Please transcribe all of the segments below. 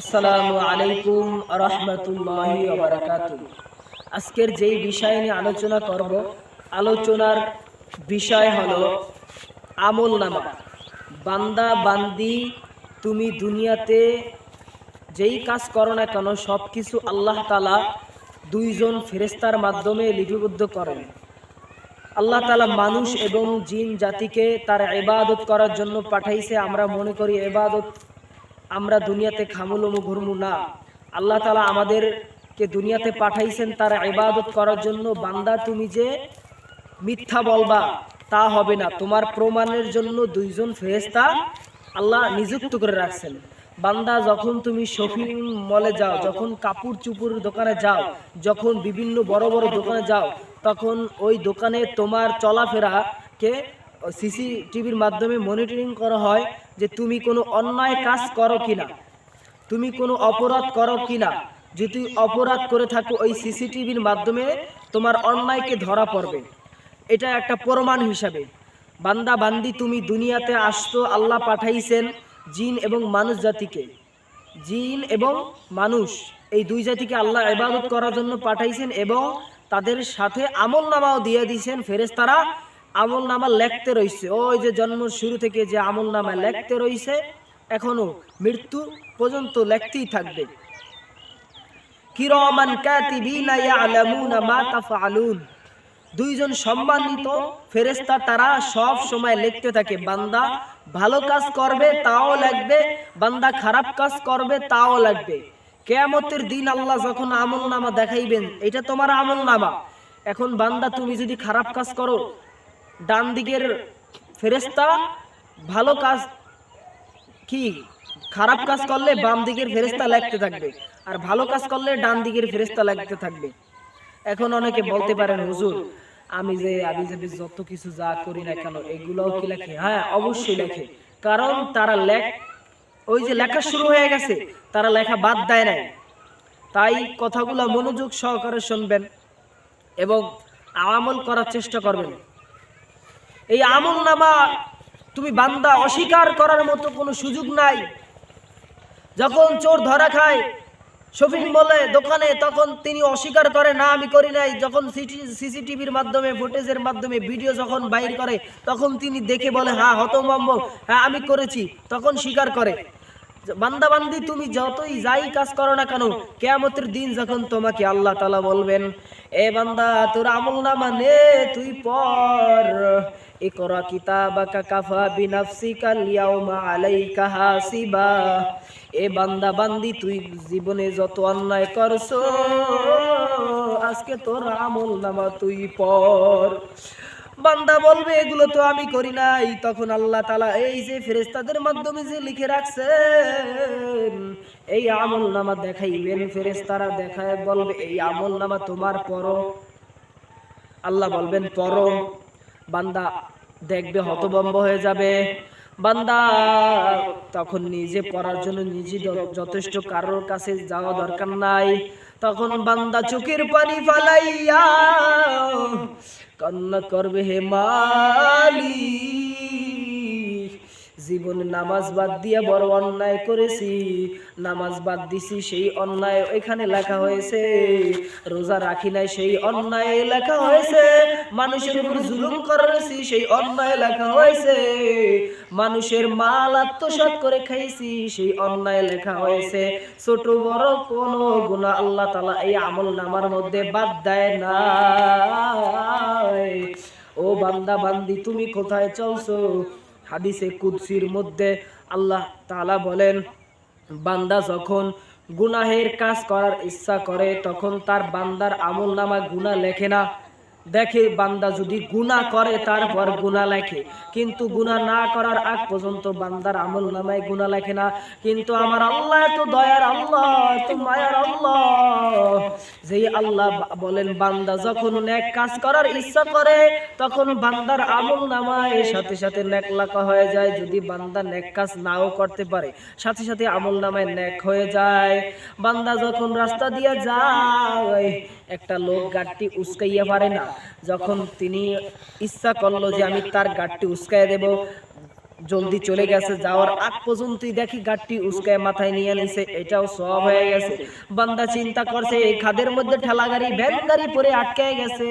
আসসালামু আলাইকুম আজকের যেই বিষয় নিয়ে আলোচনা করব, আলোচনার বিষয় হলো আমল নামা। বান্দা, বান্দি, তুমি দুনিয়াতে যেই কাজ করো না কেন সব কিছু আল্লাহ তালা দুইজন ফেরেস্তার মাধ্যমে লিপিবদ্ধ করেন। আল্লাহ তালা মানুষ এবং জিন জাতিকে তার এবাদত করার জন্য পাঠাইছে। আমরা মনে করি এবাদত আমরা দুনিয়াতে খামুলমু ঘুরমু না। আল্লাহ তালা আমাদেরকে দুনিয়াতে পাঠাইছেন তার ইবাদত করার জন্য। বান্দা, তুমি যে মিথ্যা বলবা, তা হবে না। তোমার প্রমাণের জন্য দুইজন ফেরেস্তা আল্লাহ নিযুক্ত করে রাখছেন। বান্দা, যখন তুমি শপিং মলে যাও, যখন কাপড় চুপুর দোকানে যাও, যখন বিভিন্ন বড় বড় দোকানে যাও, তখন ওই দোকানে তোমার চলাফেরাকে সিসিটিভির মাধ্যমে মনিটরিং করা হয় যে তুমি কোনো অন্যায় কাজ করো কিনা। তুমি কোনো অপরাধ করো কিনা। যদি অপরাধ করে থাকো ওই সিসিটিভির মাধ্যমে তোমার অন্যায়কে ধরা পড়বে। এটা একটা প্রমাণ হিসাবে। বান্দা, বান্দি, তুমি দুনিয়াতে আসতো আল্লাহ পাঠাইছেন জিন এবং মানুষ জাতিকে। জিন এবং মানুষ, এই দুই জাতিকে আল্লাহ ইবাদত করার জন্য পাঠাইছেন এবং তাদের সাথে আমল নামাও দিয়ে দিয়েছেন। ফেরেস্তারা আমল নামা লেখতে রয়েছে ওই যে জন্ম শুরু থেকে যে আমল নামা লেখতে রয়েছে এখনও মৃত্যু পর্যন্ত লেখতেই থাকবে। দুইজন সম্মানিত ফেরেস্তা তারা সব সময় লিখতে থাকে, বান্দা ভালো কাজ করবে, তাও লাগবে, বান্দা খারাপ কাজ করবে, তাও লাগবে। কেয়ামতের দিন আল্লাহ যখন আমল নামা দেখাইবেন, এটা তোমার আমল নামা। এখন বান্দা, তুমি যদি খারাপ কাজ করো ডান দিকের ফেরেস্তা ভালো কাজ কি? খারাপ কাজ করলে বাম দিকের ফেরেস্তা লাগতে থাকবে আর ভালো কাজ করলে ডান দিকের ফেরেস্তা লাগতে থাকবে। এখন অনেকে বলতে পারেন, হুজুর, আমি যে আমি যে যত কিছু যা করি না কেন, এগুলোও কি লেখে? হ্যাঁ অবশ্যই লেখে। কারণ তারা লেখ, ওই যে লেখা শুরু হয়ে গেছে, তারা লেখা বাদ দেয় নাই। তাই কথাগুলো মনোযোগ সহকারে শুনবেন এবং আমল করার চেষ্টা করবেন। এই আমল নামা তুমি বান্দা অস্বীকার করার মতো কোনো সুযোগ নাই। যখন চোর ধরা খায় শপিং মলে দোকানে তখন তিনি অস্বীকার করে, না, আমি করি নাই। যখন সিসিটিভির মাধ্যমে, ফুটেজের মাধ্যমে ভিডিও যখন বাইর করে, তখন তিনি দেখে বলে হ্যাঁ হতমম্ব হ্যাঁ আমি করেছি। তখন স্বীকার করে। বান্দাবান্দি, তুমি যতই যাই কাজ করো না কেন, কেয়ামতের দিন যখন তোমাকে আল্লাহ তালা বলবেন, এ বান্দা, তোর আমল না মানে তুই পর ইকরা কিতাবাকা কাফা বিনাফসিকা লিয়াউমা আলাইকা হাসিবা। এ বান্দা বান্দি, তুই জীবনে যত অন্যায় করছ, আজকে তোর আমল নামা তুই পর বান্দা বলবে, এগুলো তো আমি করি নাই। তখন আল্লাহ তালা এই যে ফেরেস্তাদের মাধ্যমে যে লিখে রাখছেন, এই আমল নামা দেখাইবেন। ফেরেস্তারা দেখায় বলবে, এই আমল নামা তোমার পর আল্লাহ বলবেন পর বান্দা দেখবে হতবম্ব হয়ে যাবে। বান্দা, তখন নিজে পড়ার জন্য নিজে যথেষ্ট কারোর কাছে যাওয়া দরকার নাই। তখন বান্দা চোখের পানি ফালাইয়া কান্না করবে, হে মালি জীবনে নামাজ বাদ দিয়ে বড় অন্যায় করেছি। নামাজ বাদ দিছি সেই অন্যায় এখানে লেখা হয়েছে। রোজা রাখি নাই সেই অন্যায় লেখা হয়েছে। মানুষের উপর জুলুম করেছি সেই অন্যায় লেখা হয়েছে। মানুষের মাল আত্মসাত করে খাইছি সেই অন্যায় লেখা হয়েছে। ছোট বড় কোন গুণা আল্লাহ তালা এই আমল নামার মধ্যে বাদ দেয় না ও বান্দা বান্দি, তুমি কোথায় চলছো? হাদিসে কুদ্সির মধ্যে আল্লাহ তালা বলেন, বান্দা যখন গুনাহের কাজ করার ইচ্ছা করে, তখন তার বান্দার আমল নামা গুণা লেখে না। দেখে বান্দা যদি গুণা করে, তারপর গুণা লেখে। কিন্তু গুণা না করার আগ পর্যন্ত বান্দার আমল নামায় গুণা লেখে না। কিন্তু আমার আল্লাহ এত দয়ার আল্লাহ এত মায়ার আল্লাহ। যেই আল্লাহ বলেন, বান্দা যখন ন্যাক কাজ করার ইচ্ছা করে, তখন বান্দার আমল নামায়। সাথে সাথে নেক লেখা হয়ে যায়, যদি বান্দা নেক কাজ নাও করতে পারে। সাথে সাথে আমল নামায় নেক হয়ে যায়। বান্দা যখন রাস্তা দিয়ে যায় একটা লোক গাড়টি উস্কাইয়া পারে না। যখন তিনি ইচ্ছা করল যে আমি তার গাড়টি উস্কাইয়া দেব, জলদি চলে গেছে। যাওয়ার আগ পর্যন্তই দেখি গাড়টি উস্কায় মাথায় নিয়ে নিছে। এটাও সব হয়ে গেছে। বান্দা চিন্তা করছে, এই খাদের মধ্যে ঠেলা গাড়ি ভ্যান গাড়ি পরে আটকে গেছে।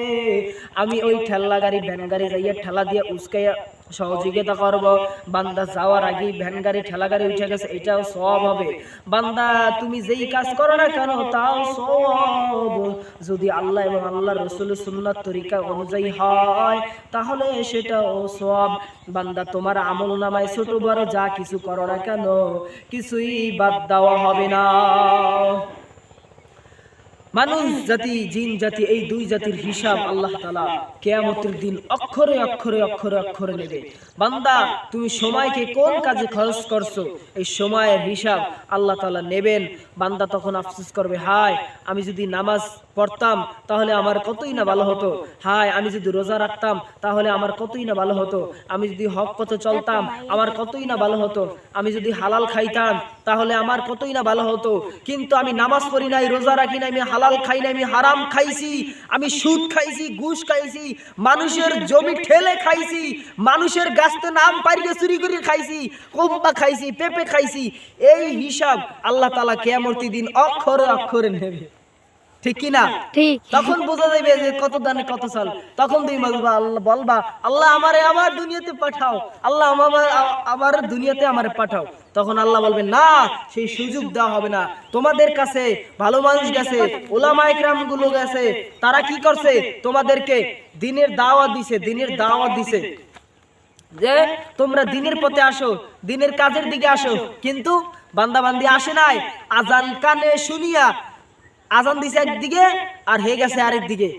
আমি ওই ঠেলা গাড়ি ভ্যান গাড়ি যাইয়া ঠেলা দিয়ে উস্কাইয়া সহযোগিতা করব। বান্দা যাওয়ার আগেই ভ্যান গাড়ি, ঠেলা গাড়ি উঠে গেছে, এটাও সব হবে। বান্দা, তুমি যেই কাজ করো না কেন, তাও সব যদি আল্লাহ এবং আল্লাহ রসুল সুন্নাত তরিকা অনুযায়ী হয়, তাহলে সেটাও সব বান্দা, তোমার আমল নামায় ছোট বড় যা কিছু করো না কেন, কিছুই বাদ দেওয়া হবে না। মানুষ জাতি, জিন জাতি, এই দুই জাতির হিসাব আল্লাহ তালা কেয়ামতের দিন অক্ষরে অক্ষরে অক্ষরে অক্ষরে নেবে। বান্দা, তুমি সময়কে কোন কাজে খরচ করছ? এই সময়ের হিসাব আল্লাহ তালা নেবেন। বান্দা তখন আফসোস করবে, হায়, আমি যদি নামাজ পড়তাম, তাহলে আমার কতই না ভালো হতো। হায়, আমি যদি রোজা রাখতাম, তাহলে আমার কতই না ভালো হতো। আমি যদি হক পথে চলতাম, আমার কতই না ভালো হতো। আমি যদি হালাল খাইতাম, তাহলে আমার কতই না ভালো হতো। কিন্তু আমি নামাজ পড়ি নাই, রোজা রাখি নাই, আমি হালাল খাই নাই, আমি হারাম খাইছি, আমি সুদ খাইছি, ঘুষ খাইছি, মানুষের জমি ঠেলে খাইছি, মানুষের গাছতে নাম পারিয়ে চুরি করে খাইছি কম্পা খাইছি, পেঁপে খাইছি, এই হিসাব আল্লাহ তালা কেয়ামতি দিন অক্ষরে অক্ষরে নেবে। ঠিক কি না ঠিক। তখন বোঝা যাবে যে কত দানে কত সাল। তখন তুমি বলবা আল্লাহ বলবা আল্লাহ আমারে আমার দুনিয়াতে পাঠাও। আল্লাহ আমার আমার দুনিয়াতে আমারে পাঠাও। তখন আল্লাহ বলবে না সেই সুযোগ দেওয়া হবে না। তোমাদের কাছে ভালো মানুষ গেছে ওলামা একরামগুলো গেছে তারা কি করছে? তোমাদেরকে দিনের দাওয়াত দিছে দিনের দাওয়াত দিছে। যে তোমরা দিনের পথে আসো দিনের কাজের দিকে আসো কিন্তু বান্দা বান্দি আসে নাই। আজান কানে শুনিয়া আজান দিছে একদিকে আর হয়ে গেছে আরেক দিকে।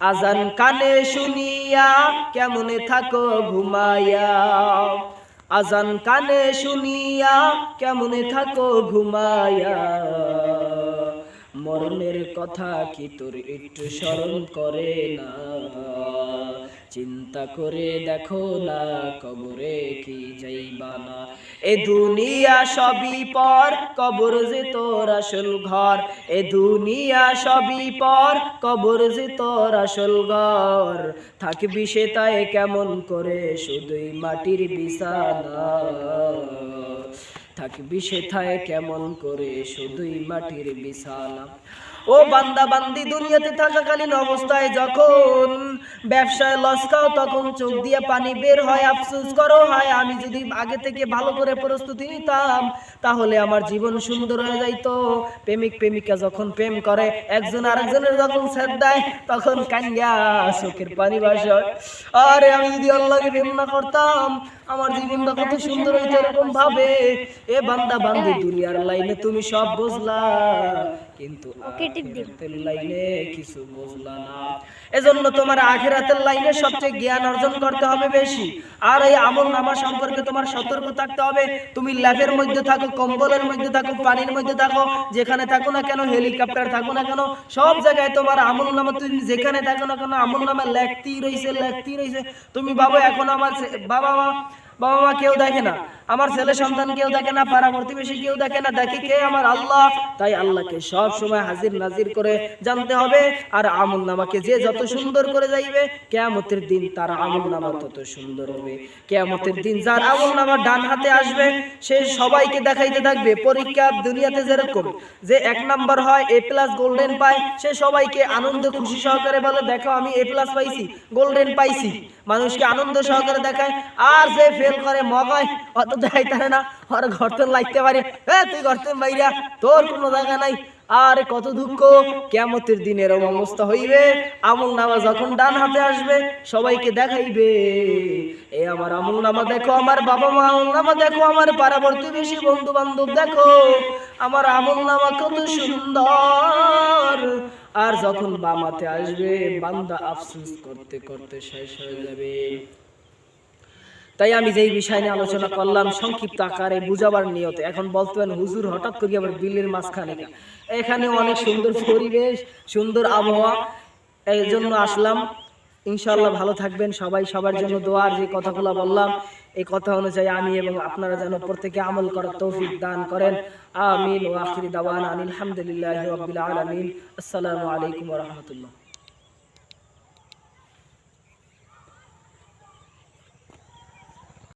আজান কানে শুনিয়া কেমন থাকো ঘুমাইয়া? আজান কানে শুনিয়া কেমন থাকো ঘুমাইয়া? মরণের কথা কি তোর একটু স্মরণ করে না? চিন্তা করে দেখো না, কবরে কি যাইবা না। এ দুনিয়া সবই পর, কবর যে তোর আসল ঘর। এ দুনিয়া সবই পর, কবর যে তোর আসল ঘর। থাকবি সে তাই কেমন করে, শুধুই মাটির বিছানা। থাকবি সেথায় কেমন করে, শুধুই মাটির বিছানা। ও বান্দা বান্দি দুনিয়াতে থাকাকালীন অবস্থায় যখন ব্যবসায় লস খাও, তখন চোখ দিয়ে পানি বের হয়, আফসোস করো, হয়, আমি যদি আগে থেকে ভালো করে প্রস্তুতি নিতাম, তাহলে আমার জীবন সুন্দর হয়ে যাইতো। প্রেমিক, প্রেমিকা যখন প্রেম করে, একজন আরেকজনের যখন ছেদ দেয়, তখন কান্যা চোখের পানি বাসে আরে, আমি যদি আল্লাহকে প্রেম না করতাম, আমার জীবনটা কত সুন্দর হইতো এরকম ভাবে। এ বান্দা বান্দি দুনিয়ার লাইনে তুমি সব বুঝলা। কিন্তু লাইনে কিছু বুঝলা না। এজন্য তোমার আখিরাতের লাইনে সবচেয়ে জ্ঞান অর্জন করতে হবে বেশি। আর এই আমল নামা সম্পর্কে তোমার সতর্ক থাকতে হবে। তুমি ল্যাবের মধ্যে থাকো কম্বলের মধ্যে থাকো পানির মধ্যে থাকো যেখানে থাকো না কেন হেলিকপ্টার থাকো না কেন সব জায়গায় তোমার আমল নামা তুমি যেখানে থাকো না কেন আমল নামা লেখতেই রইছে লেখতেই রইছে। তুমি বাবা এখন আমার বাবা মা বাবা মা কেউ দেখে না, আমার ছেলে সন্তান কেউ দেখে না কেউ দেখে না, দেখে কে আমার আল্লাহ? তাই আল্লাহকে সব সময় হাজির নাজির করে জানতে হবে, আর আমল নামাকে যে যত সুন্দর করে যাইবে, কেয়ামতের দিন তার আমল নামা তত সুন্দর হবে। কেয়ামতের দিন যার আমল নামা ডান হাতে আসবে, সে সবাইকে দেখাইতে থাকবে, পরীক্ষা দুনিয়াতে যেরকম, যে এক নাম্বার হয় এ প্লাস গোল্ডেন পায়, সে সবাইকে আনন্দ খুশি সহকারে বলে, দেখো আমি এ প্লাস পাইছি গোল্ডেন পাইছি। মানুষকে আনন্দ সহকারে দেখায়, আর যে ফেল করে মগায় অত দেখাই তারে না আর ঘরতন লাগতে পারে। এ, তুই ঘরতন বাইরা তোর কোনো জায়গা নাই। আর কত দুঃখ কেমতের দিনের অবস্থা হইবে। আমল নামা যখন ডান হাতে আসবে, সবাইকে দেখাইবে। এ, আমার আমল নামা দেখো, আমার বাবা মা আমল নামা দেখো, আমার পারাবর্তী বেশি বন্ধু বান্ধব দেখো। আমার আমল নামা কত সুন্দর। আর যখন বামাতে আসবে, বান্দা আফসোস করতে করতে শেষ হয়ে যাবে। তাই আমি যেই বিষয় নিয়ে আলোচনা করলাম, সংক্ষিপ্ত আকারে বুঝাবার নিয়তে, এখন বলতেন, হুজুর, হঠাৎ করে আবার বিলের মাঝখানে এখানে অনেক সুন্দর পরিবেশ, সুন্দর আবহাওয়া, এই জন্য আসলাম। ইনশাআল্লাহ ভালো থাকবেন সবাই, সবার জন্য দোয়ার যে কথাগুলো বললাম, এই কথা অনুযায়ী আমি এবং আপনারা যেন প্রত্যেকে আমল করার তৌফিক দান করেন। আমিন। ওয়া আখিরি দাওয়ানা আনিল হামদুলিল্লাহি রাব্বিল আলামিন। আসসালামু আলাইকুম রাহমাতুল্লাহ।